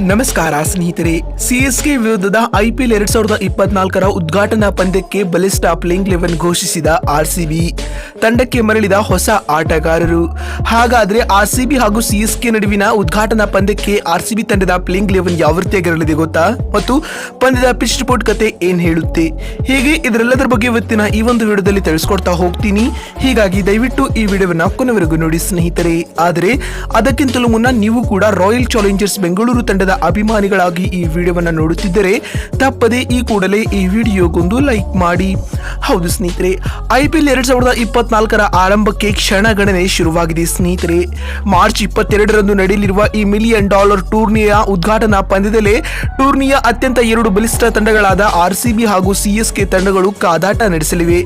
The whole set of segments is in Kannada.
ನಮಸ್ಕಾರ, ಸ್ನೇಹಿತರೆ. ಸಿಎಸ್ಕೆ ವಿರುದ್ಧದ ಐಪಿಎಲ್ ಎರಡ್ ಸಾವಿರದ ಇಪ್ಪತ್ನಾಲ್ಕರ ಉದ್ಘಾಟನಾ ಪಂದ್ಯಕ್ಕೆ ಬಲಿಷ್ಠ ಪ್ಲೇಯಿಂಗ್ ಲೆವೆನ್ ಘೋಷಿಸಿದ ಆರ್ಸಿಬಿ ತಂಡಕ್ಕೆ ಮರಳಿದ ಹೊಸ ಆಟಗಾರರು. ಹಾಗಾದ್ರೆ ಆರ್ಸಿಬಿ ಹಾಗೂ ಸಿಎಸ್ಕೆ ನಡುವಿನ ಉದ್ಘಾಟನಾ ಪಂದ್ಯಕ್ಕೆ ಆರ್ಸಿಬಿ ತಂಡದ ಪ್ಲೇಯಿಂಗ್ ಲೆವೆನ್ ಯಾವ ರೀತಿಯಾಗಿರಲಿದೆ ಗೊತ್ತಾ? ಮತ್ತು ಪಂದ್ಯದ ಪಿಚ್ ರಿಪೋರ್ಟ್ ಕತೆ ಏನ್ ಹೇಳುತ್ತೆ? ಹೀಗೆ ಇದರೆಲ್ಲದರ ಬಗ್ಗೆ ಇವತ್ತಿನ ಈ ಒಂದು ವಿಡಿಯೋದಲ್ಲಿ ತಿಳಿಸ್ಕೊಡ್ತಾ ಹೋಗ್ತೀನಿ. ಹೀಗಾಗಿ ದಯವಿಟ್ಟು ಈ ವಿಡಿಯೋವನ್ನ ಕೊನೆವರೆಗೂ ನೋಡಿ, ಸ್ನೇಹಿತರೆ. ಆದರೆ ಅದಕ್ಕಿಂತಲೂ ಮುನ್ನ ನೀವು ಕೂಡ ರಾಯಲ್ ಚಾಲೆಂಜರ್ಸ್ ಬೆಂಗಳೂರು ತಂಡದ ಅಭಿಮಾನಿಗಳಾಗಿ ಈ ವಿಡಿಯೋವನ್ನು ನೋಡುತ್ತಿದ್ದರೆ ತಪ್ಪದೆ ಈ ಕೂಡಲೇ ಈ ವಿಡಿಯೋಗೊಂದು ಲೈಕ್ ಮಾಡಿ. ಹೌದು ಸ್ನೇಹಿತರೆ, ಐ ಪಿ ಎಲ್ ಎರಡ್ ಸಾವಿರದ ಇಪ್ಪತ್ನಾಲ್ಕರ ಆರಂಭಕ್ಕೆ ಕ್ಷಣಗಣನೆ ಶುರುವಾಗಿದೆ ಸ್ನೇಹಿತರೆ. ಮಾರ್ಚ್ ಇಪ್ಪತ್ತೆರಡರಂದು ನಡೆಯಲಿರುವ ಈ ಮಿಲಿಯನ್ ಡಾಲರ್ ಟೂರ್ನಿಯ ಉದ್ಘಾಟನಾ ಪಂದ್ಯದಲ್ಲೇ ಟೂರ್ನಿಯ ಅತ್ಯಂತ ಎರಡು ಬಲಿಷ್ಠ ತಂಡಗಳಾದ ಆರ್ಸಿಬಿ ಹಾಗೂ ಸಿಎಸ್ಕೆ ತಂಡಗಳು ಕಾದಾಟ ನಡೆಸಲಿವೆ.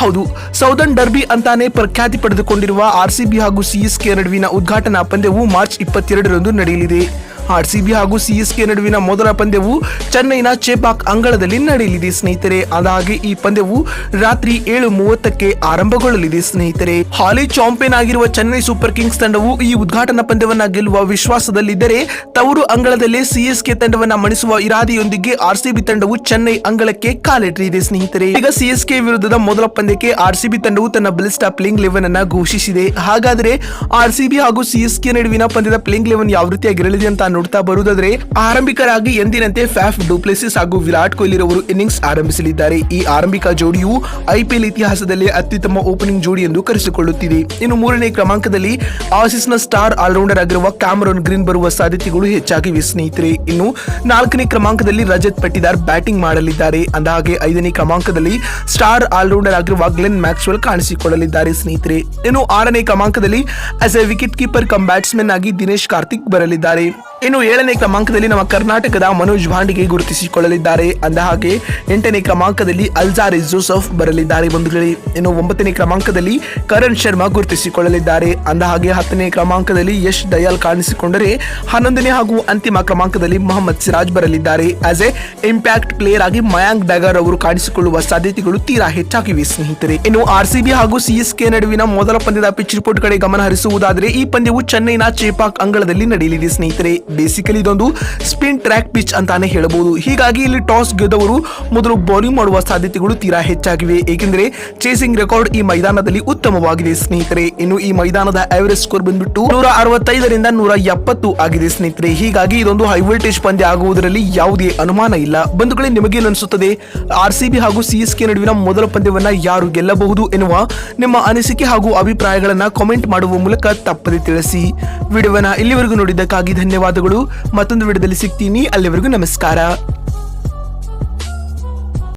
ಹೌದು, ಸೌದರ್ನ್ ಡರ್ಬಿ ಅಂತಾನೆ ಪ್ರಖ್ಯಾತಿ ಪಡೆದುಕೊಂಡಿರುವ ಆರ್ಸಿಬಿ ಹಾಗೂ ಸಿಎಸ್ಕೆ ನಡುವಿನ ಉದ್ಘಾಟನಾ ಪಂದ್ಯವು ಮಾರ್ಚ್ ಇಪ್ಪತ್ತೆರಡರಂದು ನಡೆಯಲಿದೆ. ಆರ್ಸಿಬಿ ಹಾಗೂ ಸಿಎಸ್ಕೆ ನಡುವಿನ ಮೊದಲ ಪಂದ್ಯವು ಚೆನ್ನೈನ ಚೆಪಾಕ್ ಅಂಗಳದಲ್ಲಿ ನಡೆಯಲಿದೆ ಸ್ನೇಹಿತರೆ. ಅದಾಗಿ ಈ ಪಂದ್ಯವು ರಾತ್ರಿ ಏಳು ಮೂವತ್ತಕ್ಕೆ ಆರಂಭಗೊಳ್ಳಲಿದೆ ಸ್ನೇಹಿತರೆ. ಹಾಲಿ ಚಾಂಪಿಯನ್ ಆಗಿರುವ ಚೆನ್ನೈ ಸೂಪರ್ ಕಿಂಗ್ಸ್ ತಂಡವು ಈ ಉದ್ಘಾಟನಾ ಪಂದ್ಯವನ್ನ ಗೆಲ್ಲುವ ವಿಶ್ವಾಸದಲ್ಲಿದ್ದರೆ, ತವರು ಅಂಗಳದಲ್ಲೇ ಸಿಎಸ್ಕೆ ತಂಡವನ್ನ ಮಣಿಸುವ ಇರಾದೆಯೊಂದಿಗೆ ಆರ್ಸಿಬಿ ತಂಡವು ಚೆನ್ನೈ ಅಂಗಳಕ್ಕೆ ಕಾಲಿಟ್ಟಿದೆ ಸ್ನೇಹಿತರೆ. ಈಗ ಸಿಎಸ್ಕೆ ವಿರುದ್ಧದ ಮೊದಲ ಪಂದ್ಯಕ್ಕೆ ಆರ್ಸಿಬಿ ತಂಡವು ತನ್ನ ಬಲಿಷ್ಠ ಪ್ಲೇಯಿಂಗ್ ಲೆವೆನ್ ಅನ್ನ ಘೋಷಿಸಿದೆ. ಹಾಗಾದ್ರೆ ಆರ್ಸಿಬಿ ಹಾಗೂ ಸಿಎಸ್ಕೆ ನಡುವಿನ ಪಂದ್ಯದ ಪ್ಲೇಯಿಂಗ್ ಲೆವೆನ್ ಯಾವ ರೀತಿಯಾಗಿರಲಿದೆ ಅಂತ ನೋಡ್ತಾ ಬರುವುದಾದ್ರೆ ಆರಂಭಿಕರಾಗಿ ಎಂದಿನಂತೆ ಫ್ಯಾಫ್, ಡೂಪ್ಲೆಸಿಸ್ ಹಾಗೂ ವಿರಾಟ್ ಕೊಹ್ಲಿ ರವರು ಇನ್ನಿಂಗ್ಸ್ ಆರಂಭಿಸಲಿದ್ದಾರೆ. ಈ ಆರಂಭಿಕ ಜೋಡಿಯು ಐಪಿಎಲ್ ಇತಿಹಾಸದಲ್ಲಿ ಅತ್ಯುತ್ತಮ ಓಪನಿಂಗ್ ಜೋಡಿ ಎಂದು ಕರೆಸಿಕೊಳ್ಳುತ್ತಿದೆ. ಇನ್ನು ಮೂರನೇ ಕ್ರಮಾಂಕದಲ್ಲಿ ಆಸಿಸ್ನ ಸ್ಟಾರ್ ಆಲ್ರೌಂಡರ್ ಆಗಿರುವ ಕ್ಯಾಮರನ್ ಗ್ರೀನ್ ಬರುವ ಸಾಧ್ಯತೆಗಳು ಹೆಚ್ಚಾಗಿವೆ, ಸ್ನೇಹಿತರೆ. ಇನ್ನು ನಾಲ್ಕನೇ ಕ್ರಮಾಂಕದಲ್ಲಿ ರಜತ್ ಪಟ್ಟಿದಾರ್ ಬ್ಯಾಟಿಂಗ್ ಮಾಡಲಿದ್ದಾರೆ. ಅಂದಹಾಗೆ ಐದನೇ ಕ್ರಮಾಂಕದಲ್ಲಿ ಸ್ಟಾರ್ ಆಲ್ರೌಂಡರ್ ಆಗಿರುವ ಗ್ಲೆನ್ ಮ್ಯಾಕ್ಸ್ವೆಲ್ ಕಾಣಿಸಿಕೊಳ್ಳಲಿದ್ದಾರೆ, ಸ್ನೇಹಿತರೆ. ಇನ್ನು ಆರನೇ ಕ್ರಮಾಂಕದಲ್ಲಿ as a wicket keeper cum batsman ಆಗಿ ದಿನೇಶ್ ಕಾರ್ತಿಕ್ ಬರಲಿದ್ದಾರೆ. ಇನ್ನು ಏಳನೇ ಕ್ರಮಾಂಕದಲ್ಲಿ ನಮ್ಮ ಕರ್ನಾಟಕದ ಮನೋಜ್ ಭಾಂಡಿಗೆ ಗುರುತಿಸಿಕೊಳ್ಳಲಿದ್ದಾರೆ. ಅಂದ ಹಾಗೆ ಎಂಟನೇ ಕ್ರಮಾಂಕದಲ್ಲಿ ಅಲ್ಜಾರಿ ಜೋಸಫ್ ಬರಲಿದ್ದಾರೆ ಬಂಧುಗಳೇ. ಇನ್ನು ಒಂಬತ್ತನೇ ಕ್ರಮಾಂಕದಲ್ಲಿ ಕರಣ್ ಶರ್ಮಾ ಗುರುತಿಸಿಕೊಳ್ಳಲಿದ್ದಾರೆ. ಅಂದ ಹಾಗೆ ಹತ್ತನೇ ಕ್ರಮಾಂಕದಲ್ಲಿ ಯಶ್ ದಯಾಲ್ ಕಾಣಿಸಿಕೊಂಡರೆ ಹನ್ನೊಂದನೇ ಹಾಗೂ ಅಂತಿಮ ಕ್ರಮಾಂಕದಲ್ಲಿ ಮೊಹಮ್ಮದ್ ಸಿರಾಜ್ ಬರಲಿದ್ದಾರೆ. ಆಸ್ ಎ ಇಂಪ್ಯಾಕ್ಟ್ ಪ್ಲೇಯರ್ ಆಗಿ ಮಯಾಂಕ್ ಡಗರ್ ಅವರು ಕಾಣಿಸಿಕೊಳ್ಳುವ ಸಾಧ್ಯತೆಗಳು ತೀರಾ ಹೆಚ್ಚಾಗಿವೆ, ಸ್ನೇಹಿತರೆ. ಇನ್ನು ಆರ್ಸಿಬಿ ಹಾಗೂ ಸಿಎಸ್ಕೆ ನಡುವಿನ ಮೊದಲ ಪಂದ್ಯದ ಪಿಚ್ ರಿಪೋರ್ಟ್ ಕಡೆ ಗಮನ ಹರಿಸುವುದಾದರೆ ಈ ಪಂದ್ಯವು ಚೆನ್ನೈನ ಚೇಪಾಕ್ ಅಂಗಳದಲ್ಲಿ ನಡೆಯಲಿದೆ, ಸ್ನೇಹಿತರೆ. ಬೇಸಿಕಲಿ ಇದೊಂದು ಸ್ಪಿನ್ ಟ್ರ್ಯಾಕ್ ಪಿಚ್ ಅಂತಾನೆ ಹೇಳಬಹುದು. ಹೀಗಾಗಿ ಇಲ್ಲಿ ಟಾಸ್ ಗೆದ್ದವರು ಮೊದಲು ಬೌಲಿಂಗ್ ಮಾಡುವ ಸಾಧ್ಯತೆಗಳು ತೀರಾ ಹೆಚ್ಚಾಗಿವೆ. ಏಕೆಂದರೆ ಚೇಸಿಂಗ್ ರೆಕಾರ್ಡ್ ಈ ಮೈದಾನದಲ್ಲಿ ಉತ್ತಮವಾಗಿದೆ ಸ್ನೇಹಿತರೆ. ಇನ್ನು ಈ ಮೈದಾನದ ಆವರೇಜ್ ಸ್ಕೋರ್ ಬಂದ್ಬಿಟ್ಟು ನೂರ ಅರವತ್ತೈದರಿಂದ ನೂರ ಎಪ್ಪತ್ತು ಆಗಿದೆ ಸ್ನೇಹಿತರೆ. ಹೀಗಾಗಿ ಇದೊಂದು ಹೈ ವೋಲ್ಟೇಜ್ ಪಂದ್ಯ ಆಗುವುದರಲ್ಲಿ ಯಾವುದೇ ಅನುಮಾನ ಇಲ್ಲ. ಬಂಧುಗಳೇ, ನಿಮಗೇನು ಅನಿಸುತ್ತದೆ? ಆರ್ ಸಿ ಹಾಗೂ ಸಿಎಸ್ಕೆ ನಡುವಿನ ಮೊದಲ ಪಂದ್ಯವನ್ನ ಯಾರು ಗೆಲ್ಲಬಹುದು ಎನ್ನುವ ನಿಮ್ಮ ಅನಿಸಿಕೆ ಹಾಗೂ ಅಭಿಪ್ರಾಯಗಳನ್ನ ಕಾಮೆಂಟ್ ಮಾಡುವ ಮೂಲಕ ತಪ್ಪದೆ ತಿಳಿಸಿ. ವಿಡಿಯೋವನ್ನ ಇಲ್ಲಿವರೆಗೂ ನೋಡಿದ್ದಕ್ಕಾಗಿ ಧನ್ಯವಾದಗಳು. ಮತ್ತೊಂದು ವಿಡಿಯೋದಲ್ಲಿ ಸಿಗ್ತೀನಿ. ಅಲ್ಲಿವರೆಗೂ ನಮಸ್ಕಾರ.